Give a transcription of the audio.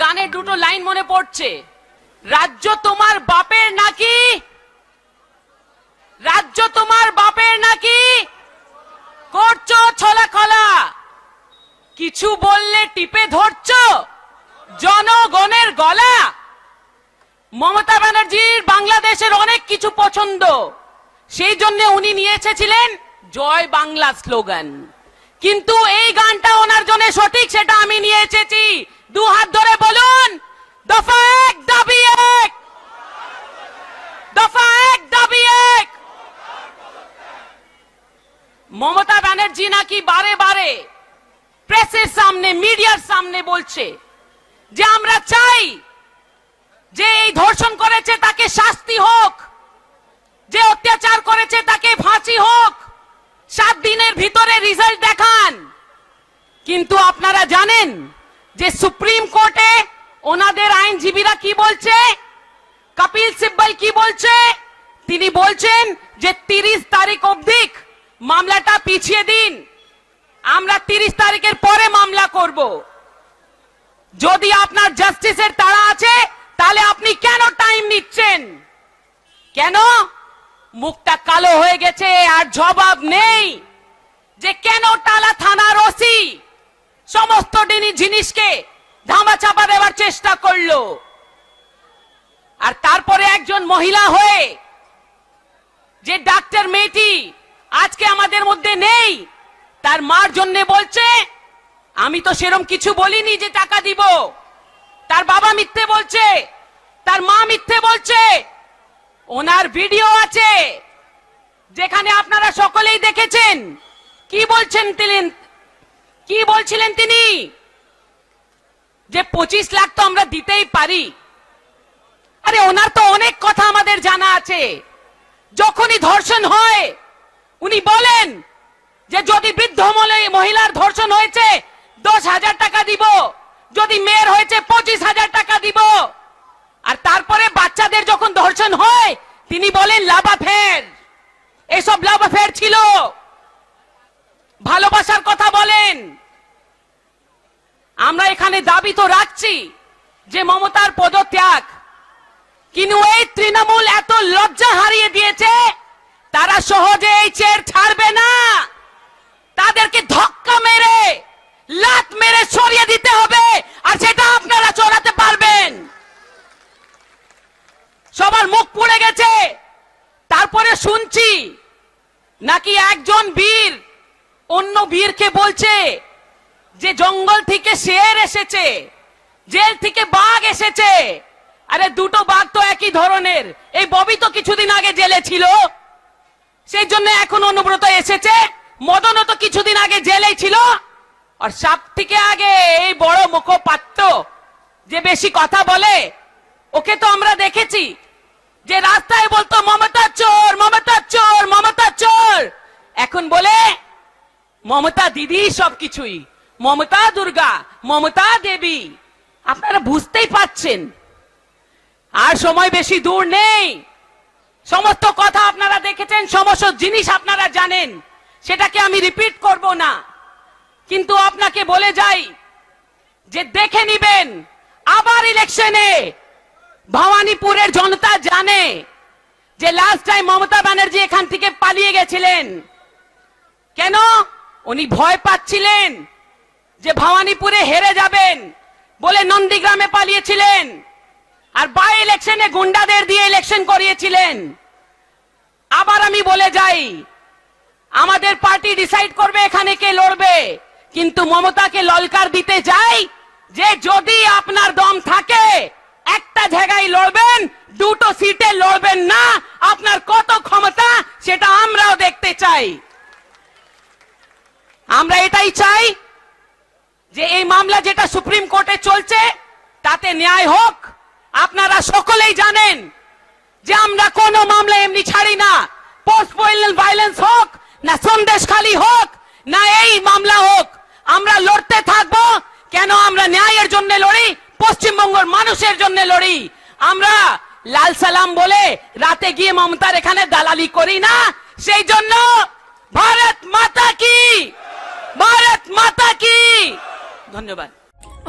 গানের দুটো লাইন মনে পড়ছে। রাজ্য তোমার বাপের নাকি? রাজ্য তোমার বাপের নাকি? করছ ছলা খলা। কিছু বললে টিপে ধরছো? জনগণের গলা। মমতা ব্যানার্জির বাংলাদেশের অনেক কিছু পছন্দ। সেই জন্য উনি নিয়ে এসেছিলেন জয় বাংলা স্লোগান। কিন্তু এই গানটা ওনার জন্য সঠিক, সেটা আমি নিয়ে এসেছি। দু হাত ধরে মমতা ব্যানার্জি নাকি বারে বারে প্রেসের সামনে, মিডিয়ার সামনে বলছে যে আমরা চাই যে এই ধর্ষণ করেছে তাকে শাস্তি হোক, যে অত্যাচার করেছে তাকে ফাঁসি হোক, সাত দিনের ভিতরে রেজাল্ট দেখান। কিন্তু আপনারা জানেন যে সুপ্রিম কোর্টে ওনাদের আইনজীবীরা কি বলছে? কপিল সিব্বল কি বলছে? তিনি বলছেন যে তিরিশ তারিখ অবধি মামলাটা পিছিয়ে দিন। আমরা তিরিশ তারিখের পরে মামলা করব। যদি আপনার জাস্টিসের তাড়া আছে, তাহলে আপনি কেন টাইম নিচ্ছেন? কেন? মুখটা কালো হয়ে গেছে আর জবাব নেই। যে কেন টালা থানার ওসি সমস্ত জিনিসকে ধামা চাপা দেওয়ার চেষ্টা করল? আর তারপরে একজন মহিলা হয়ে যে ডাক্তার মেয়েটি আজকে আমাদের মধ্যে নেই। তার মার জন্য বলছে, আমি তো সেরম কিছু বলিনি যে টাকা দিব। তার বাবা মিথ্যে বলছে, তার মা মিথ্যে বলছে, ওনার ভিডিও আছে, যেখানে আপনারা সকলেই দেখেছেন। কি বলছেন তিনি কি বলছিলেন তিনি? যে পঁচিশ লাখ তো আমরা দিতেই পারি। আরে ওনার তো অনেক কথা আমাদের জানা আছে। যখনই ধর্ষণ হয় উনি বলেন যে যদি বৃদ্ধ মহিলার ধর্ষণ হয়েছে, দশ হাজার টাকা দিব। যদি মেয়ের হয়েছে, পঁচিশ হাজার টাকা দিব। আর তারপরে বাচ্চাদের যখন ধর্ষণ হয়, তিনি বলেন লাভা ফের এসব লাভা ফের ছিল। ভালোবাসার কথা বলেন। আমরা এখানে দাবি তো রাখছি যে মমতার পদত্যাগ। কিন্তু এই তৃণমূল এত লজ্জা হারিয়ে দিয়েছে তারা সহজে এই চেয়ার ছাড়বে না। তাদেরকে ধক্কা মেরে লাত মেরে সরিয়ে দিতে হবে, আর সেটা আপনারা চড়াতে পারবেন। সবার মুখ পুড়ে গেছে। তারপরে শুনছি নাকি একজন বীর অন্য বীরকে বলছে যে জঙ্গল থেকে শের এসেছে, জেল থেকে বাঘ এসেছে। আরে দুটো বাঘ তো একই ধরনের। এই ববি তো কিছুদিন আগে জেলে ছিল। সেই জন্য এখন অনুব্রত এসেছে। মদনও তো কিছুদিন আগে জেলেই ছিল। আর সব থেকে আগে এই বড় মুখপাত্র যে বেশি কথা বলে, ওকে তো আমরা দেখেছি। যে রাস্তায় বলতো, মমতা চোর মমতা চোর মমতা চোর। এখন বলে, মমতা দিদি সবকিছুই, মমতা দুর্গা, মমতা দেবী। আপনারা বুঝতেই পাচ্ছেন। আর সময় বেশি দূর নেই। সমস্ত কথা আপনারা দেখেছেন, সমস্ত জিনিস আপনারা জানেন। সেটাকে আমি রিপিট করব না। কিন্তু আপনাকে বলে যাই যে দেখে নিবেন, আবার ইলেকশনে ভবানীপুরের জনতা জানে যে লাস্ট টাইম মমতা ব্যানার্জি এখান থেকে পালিয়ে গেছিলেন। কেন? উনি ভয় পাচ্ছিলেন যে ভবানীপুরে হেরে যাবেন বলে নন্দীগ্রামে পালিয়েছিলেন। আর বাই ইলেকশনে গুন্ডাদের দিয়ে ইলেকশন করিয়েছিলেন। আবার আমি বলে যাই, আমাদের পার্টি ডিসাইড করবে এখানে কে লড়বে, কিন্তু মমতাকে ললকার দিতে যাই, যে যদি আপনার দম থাকে, একটা জায়গায় লড়বেন, দুটো সিটে লড়বেন না, আপনার কত ক্ষমতা সেটা আমরাও দেখতে চাই। আমরা এটাই চাই যে এই মামলা যেটা সুপ্রিম কোর্টে চলছে, তাতে ন্যায় হোক আপনারা সকলেই জানেন যে আমরা কোন মামলা এমনি ছাড়ি না। পোস্ট ভাইলেন্স হোক, না সন্দেশ খালি হোক, না এই মামলা হোক। আমরা লড়তে থাকব, কেন আমরা ন্যায়ের জন্য লড়ি, পশ্চিমবঙ্গের মানুষের জন্য লড়ি। আমরা লাল সালাম বলে রাতে গিয়ে মমতার এখানে দালালি করি না, সেই জন্য ভারত মাতা কি? ভারত মাতা কি? ধন্যবাদ।